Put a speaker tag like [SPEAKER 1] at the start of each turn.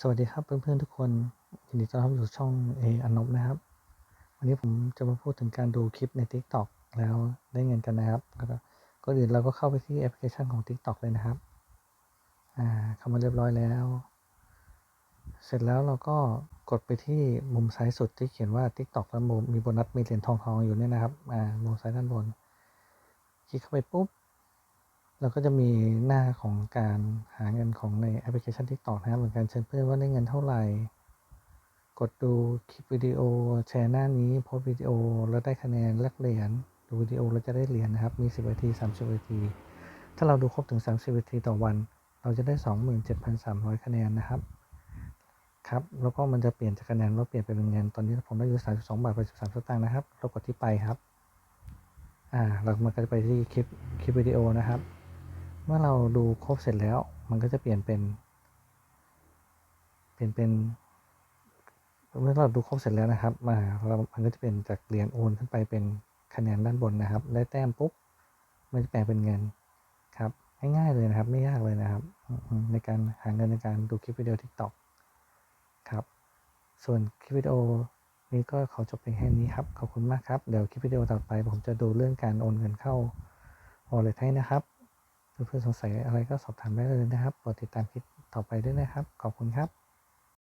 [SPEAKER 1] สวัสดีครับเพื่อนๆทุกคนยินดีต้อนรับสู่ช่องเออนบนะครับ วันนี้ผมจะมาพูดถึงการดูคลิปใน TikTok แล้วได้เงินกันนะครับ ก็อื่นเราก็เข้าไปที่แอปพลิเคชันของ TikTok เลยนะครับอ่าเข้ามาเรียบร้อยแล้ว เสร็จแล้วเราก็กดไปที่มุมซ้ายสุดที่เขียนว่า TikTok แล้วมุมมีโบนัสมีเหรียญทองทองอยู่เนี่ยนะครับอ่ามุมซ้ายด้านบน คลิกเข้าไปปุ๊บ เราก็จะมีหน้าของการหาเงินของในแอปพลิเคชัน TikTok นะครับเหมือนกันเชิญเพื่อนว่าได้เงินเท่าไหร่ กดดูคลิปวิดีโอแชร์หน้านี้โพสต์วิดีโอแล้วได้คะแนนแลกเหรียญดูวิดีโอเราจะได้เหรียญนะครับ มี 10นาที 30นาที ถ้าเราดูครบถึง 30นาทีต่อวัน เราจะได้ 27,300 คะแนนนะครับครับแล้วก็มันจะเปลี่ยนจากคะแนนแล้วเปลี่ยนเป็นเงินตอนนี้ผมได้อยู่ 32 บาท83สตางค์นะครับเรากดที่ไปครับ อ่าเรามันก็จะไปที่คลิปคลิปวิดีโอนะครับ เมื่อเราดูครบเสร็จแล้ว มันก็จะเปลี่ยนเป็น เปลี่ยนเป็นเมื่อเราดูครบเสร็จแล้วนะครับมาเรามันก็จะเป็นจากเหรียญโอนขึ้นไปเป็นคะแนนด้านบนนะครับ ได้แต้มปุ๊บ มันจะแปลงเป็นเงินครับ ง่ายๆเลยนะครับ ไม่ยากเลยนะครับ ในการหาเงินในการดูคลิปวิดีโอ TikTok ครับ ส่วนคลิปวิดีโอนี้ก็ขอจบเพียงแค่นี้ครับ ขอบคุณมากครับ เดี๋ยวคลิปวิดีโอต่อไปผมจะดูเรื่องการโอนเงินเข้า Wallet ให้นะครับ เพื่อนๆสงสัยอะไรก็สอบถามได้เลยนะครับโปรดติดตามคลิปต่อไปด้วยนะครับ ขอบคุณครับ